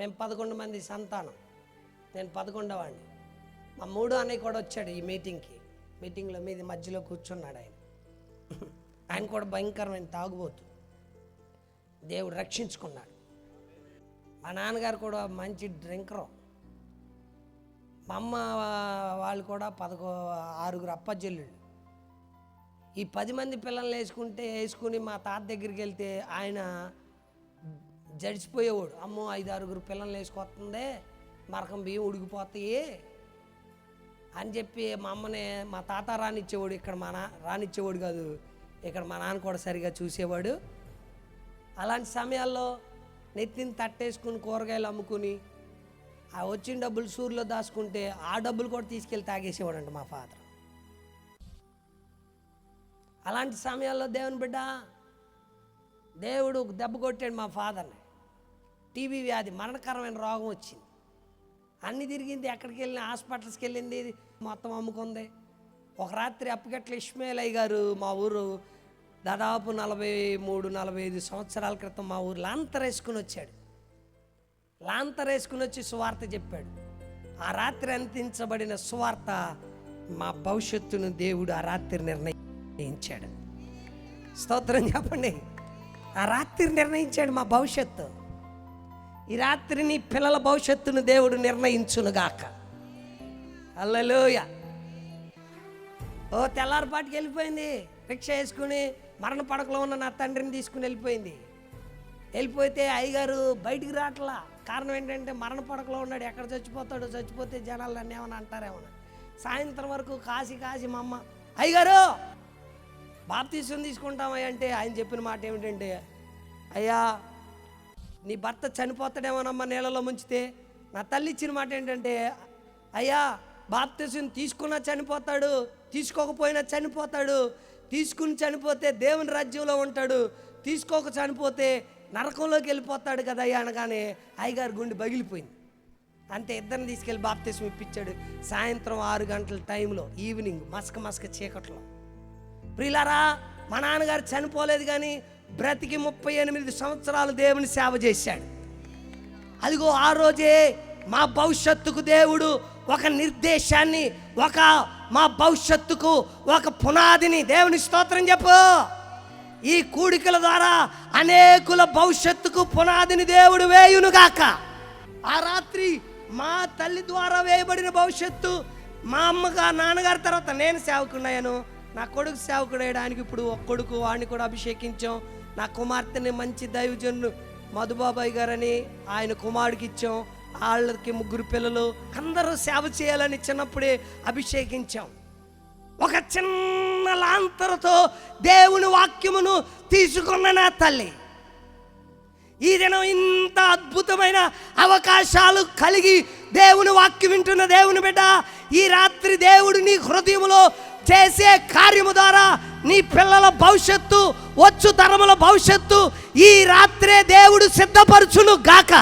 మేము పదకొండు మంది సంతానం. నేను పదకొండవాడిని. మా మూడో అన్నయ్య కూడా వచ్చాడు ఈ మీటింగ్కి. మీటింగ్లో మీది మధ్యలో కూర్చున్నాడు ఆయన. ఆయన కూడా భయంకరమైన తాగుబోతు. దేవుడు రక్షించుకున్నాడు. మా నాన్నగారు కూడా మంచి డ్రింకరు. మా అమ్మ వాళ్ళు కూడా పదకొ ఆరుగురు అప్పచెల్లుళ్ళు ఈ పది మంది పిల్లల్ని వేసుకుంటే వేసుకుని మా తాత దగ్గరికి వెళ్తే ఆయన జడిచిపోయేవాడు. అమ్మో ఐదు ఆరుగురు పిల్లల్ని వేసుకొస్తుంది మరకం బియ్యం ఉడికిపోతాయి అని చెప్పి మా అమ్మని మా తాత రానిచ్చేవాడు ఇక్కడ మా నా రానిచ్చేవాడు కాదు ఇక్కడ మా నాన్న కూడా సరిగా చూసేవాడు. అలాంటి సమయాల్లో నెత్తిని తట్టేసుకుని కూరగాయలు అమ్ముకుని ఆ వచ్చిన డబ్బులు సూర్లో దాచుకుంటే ఆ డబ్బులు కూడా తీసుకెళ్ళి తాగేసేవాడంట మా ఫాదర్. అలాంటి సమయాల్లో దేవుని బిడ్డ దేవుడు దెబ్బ కొట్టాడు మా ఫాదర్ని. టీబీ వ్యాధి మరణకరమైన రోగం వచ్చింది. అన్ని తిరిగింది ఎక్కడికి వెళ్ళిన హాస్పిటల్స్కి వెళ్ళింది మొత్తం అమ్ముకుంది. ఒక రాత్రి అప్పగట్ల ఇష్మేలయ్య గారు మా ఊరు దాదాపు నలభై మూడు నలభై ఐదు సంవత్సరాల క్రితం మా ఊరు లాంతరేసుకుని వచ్చాడు. లాంతర్ వేసుకుని వచ్చి సువార్త చెప్పాడు. ఆ రాత్రి అందించబడిన సువార్త మా భవిష్యత్తును దేవుడు ఆ రాత్రి నిర్ణయించాడు. స్తోత్రం చెప్పండి. ఆ రాత్రి నిర్ణయించాడు మా భవిష్యత్తు. ఈ రాత్రి నీ పిల్లల భవిష్యత్తును దేవుడు నిర్ణయించునుగాక. అల్లలోయ ఓ తెల్లారిపాటికి వెళ్ళిపోయింది. రిక్షా వేసుకుని మరణ పడకలో ఉన్న నా తండ్రిని తీసుకుని వెళ్ళిపోయింది. వెళ్ళిపోతే అయ్యగారు బయటికి రావట్లా. కారణం ఏంటంటే మరణ పడకలో ఉన్నాడు. ఎక్కడ చచ్చిపోతాడు చచ్చిపోతే జనాలు నన్ను ఏమైనా అంటారేమో. సాయంత్రం వరకు కాసి కాసి మా అమ్మ అయ్యగారు బాప్తీసం తీసుకుంటామయ్య అంటే ఆయన చెప్పిన మాట ఏమిటంటే అయ్యా నీ భర్త చనిపోతాడేమోనమ్మా నీళ్ళలో ముంచితే? నా తల్లి ఇచ్చిన మాట ఏంటంటే అయ్యా బాప్తిజం తీసుకున్నా చనిపోతాడు తీసుకోకపోయినా చనిపోతాడు తీసుకుని చనిపోతే దేవుని రాజ్యంలో ఉంటాడు తీసుకోక చనిపోతే నరకంలోకి వెళ్ళిపోతాడు కదా అయ్యా అనగానే అయ్యగారు గుండె పగిలిపోయింది అంతే ఇద్దరిని తీసుకెళ్ళి బాప్తిజం ఇప్పించాడు సాయంత్రం ఆరు గంటల టైంలో ఈవినింగ్ మసక మసక చీకట్లో. ప్రిలారా మా నాన్నగారు చనిపోలేదు కానీ బ్రతికి ముప్పై ఎనిమిది సంవత్సరాలు దేవుని సేవ చేశాడు. అదిగో ఆ రోజే మా భవిష్యత్తుకు దేవుడు ఒక నిర్దేశాన్ని ఒక మా భవిష్యత్తుకు ఒక పునాదిని దేవుని స్తోత్రం చెప్పు. ఈ కూడికల ద్వారా అనేకుల భవిష్యత్తుకు పునాదిని దేవుడు వేయునుగాక. ఆ రాత్రి మా తల్లి ద్వారా వేయబడిన భవిష్యత్తు మా అమ్మగారు నాన్నగారి తర్వాత నేను సేవకున్నాను నా కొడుకు సేవకుడు వేయడానికి ఇప్పుడు ఒక కొడుకు వాడిని కూడా అభిషేకించాం. నా కుమార్తెని మంచి దైవజన్ను మధుబాబాయ్ గారని ఆయన కుమారుడికి ఇచ్చాం. వాళ్ళకి ముగ్గురు పిల్లలు. అందరూ సేవ చేయాలని చిన్నప్పుడే అభిషేకించాం. ఒక చిన్న లాంతరతో దేవుని వాక్యమును తీసుకున్న నా తల్లి. ఈ దినం ఇంత అద్భుతమైన అవకాశాలు కలిగి దేవుని వాక్యం వింటున్న దేవుని బిడ్డ ఈ రాత్రి దేవుడు నీ హృదయములో చేసే కార్యము ద్వారా నీ పిల్లల భవిష్యత్తు వచ్చు తరముల భవిష్యత్తు ఈ రాత్రే దేవుడు సిద్ధపరచును గాక.